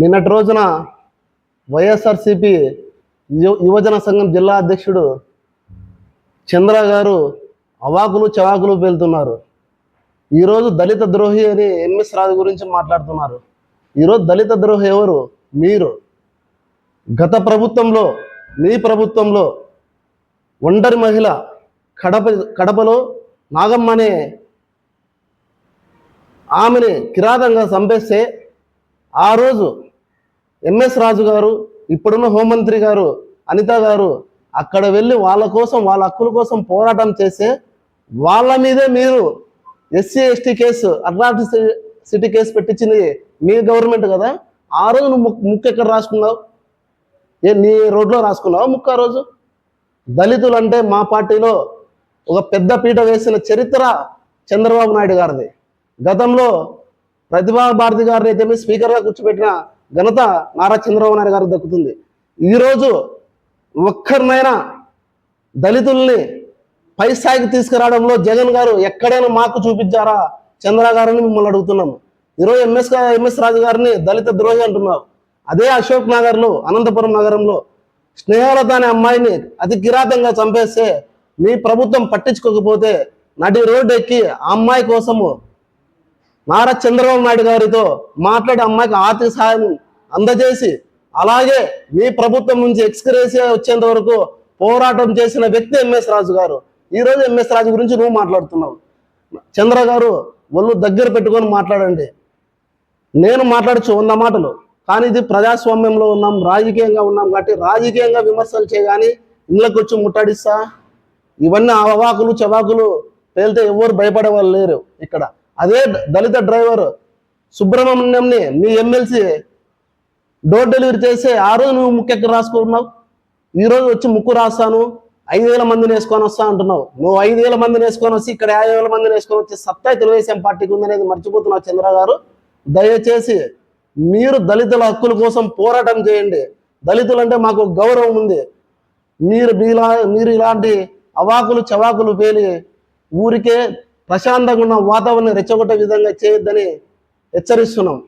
నిన్నటి రోజున వైఎస్ఆర్సిపి యువ- యువజన సంఘం జిల్లా అధ్యక్షుడు చంద్ర గారు అవాకులు చవాకులు పేలుతున్నారు. ఈరోజు దళిత ద్రోహి అని ఎంఎస్ రాజు గురించి మాట్లాడుతున్నారు. ఈరోజు దళిత ద్రోహి ఎవరు? మీరు. గత ప్రభుత్వంలో మీ ప్రభుత్వంలో ఒంటరి మహిళ కడప కడపలో నాగమ్మ అనే ఆమెని కిరాతంగా చంపేస్తే ఆ రోజు ఎంఎస్ రాజు గారు ఇప్పుడున్న హోంమంత్రి గారు అనిత గారు అక్కడ వెళ్ళి వాళ్ళ కోసం వాళ్ళ హక్కుల కోసం పోరాటం చేస్తే వాళ్ళ మీదే మీరు ఎస్సీ ఎస్టీ కేసు అట్లాంటి సిటీ కేసు పెట్టించింది మీ గవర్నమెంట్ కదా? ఆ రోజు నువ్వు ముక్క ముక్కు ఎక్కడ రాసుకున్నావు? ఏ నీ రోడ్లో రాసుకున్నావు ముక్క ఆ రోజు? దళితులు అంటే మా పార్టీలో ఒక పెద్ద పీట వేసిన చరిత్ర చంద్రబాబు నాయుడు గారిది. గతంలో ప్రతిభా భారతి గారిని అయితే స్పీకర్గా కూర్చోబెట్టిన ఘనత నారా చంద్రబాబు నాయుడు గారికి దక్కుతుంది. ఈరోజు ఒక్కరినైనా దళితుల్ని పై స్థాయికి తీసుకురావడంలో జగన్ గారు ఎక్కడైనా మాకు చూపించారా? చంద్ర గారిని మిమ్మల్ని అడుగుతున్నాము. ఈరోజు ఎంఎస్ ఎంఎస్ రాజు గారిని దళిత ద్రోహి అంటున్నారు. అదే అశోక్ నగర్లో అనంతపురం నగరంలో స్నేహలత అనే అమ్మాయిని అతి కిరాతంగా చంపేస్తే మీ ప్రభుత్వం పట్టించుకోకపోతే నడి రోడ్డు ఎక్కి ఆ అమ్మాయి కోసము నారా చంద్రబాబు నాయుడు గారితో మాట్లాడి అమ్మాయికి ఆర్థిక సహాయం అందజేసి అలాగే మీ ప్రభుత్వం నుంచి ఎక్స్గ్రేసియా వచ్చేంత వరకు పోరాటం చేసిన వ్యక్తి ఎంఎస్ రాజు గారు. ఈరోజు ఎంఎస్ రాజు గురించి నువ్వు మాట్లాడుతున్నావు. చంద్ర గారు ఒళ్ళు దగ్గర పెట్టుకొని మాట్లాడండి. నేను మాట్లాడచ్చు వంద మాటలు కానీ ఇది ప్రజాస్వామ్యంలో ఉన్నాం రాజకీయంగా ఉన్నాం కాబట్టి రాజకీయంగా విమర్శలు చేయగాని ఇళ్ళకి వచ్చి ముట్టాడిస్తా. ఇవన్నీ అవాకులు చవాకులు పేలితే ఎవరు భయపడే వాళ్ళు లేరు ఇక్కడ. అదే దళిత డ్రైవర్ సుబ్రహ్మణ్యంని మీ ఎమ్మెల్సీ డోర్ డెలివరీ చేస్తే ఆ రోజు నువ్వు ముక్కు ఎక్కడ రాసుకున్నావు ఈరోజు వచ్చి ముక్కు రాస్తాను ఐదు వేల మందిని వేసుకొని వస్తా అంటున్నావు. నువ్వు ఐదు వేల మందిని వేసుకొని వచ్చి ఇక్కడ యాభై వేల మందిని వేసుకొని వచ్చి సత్తా తెలుగుదేశం పార్టీకి ఉందనేది మర్చిపోతున్నావు చంద్ర గారు. దయచేసి మీరు దళితుల హక్కుల కోసం పోరాటం చేయండి. దళితులు అంటే మాకు గౌరవం ఉంది. మీరు మీలా మీరు ఇలాంటి అవాకులు చవాకులు పేలి ఊరికే ప్రశాంతంగా ఉన్న వాతావరణం రెచ్చగొట్టే విధంగా చేయొద్దని హెచ్చరిస్తున్నాం.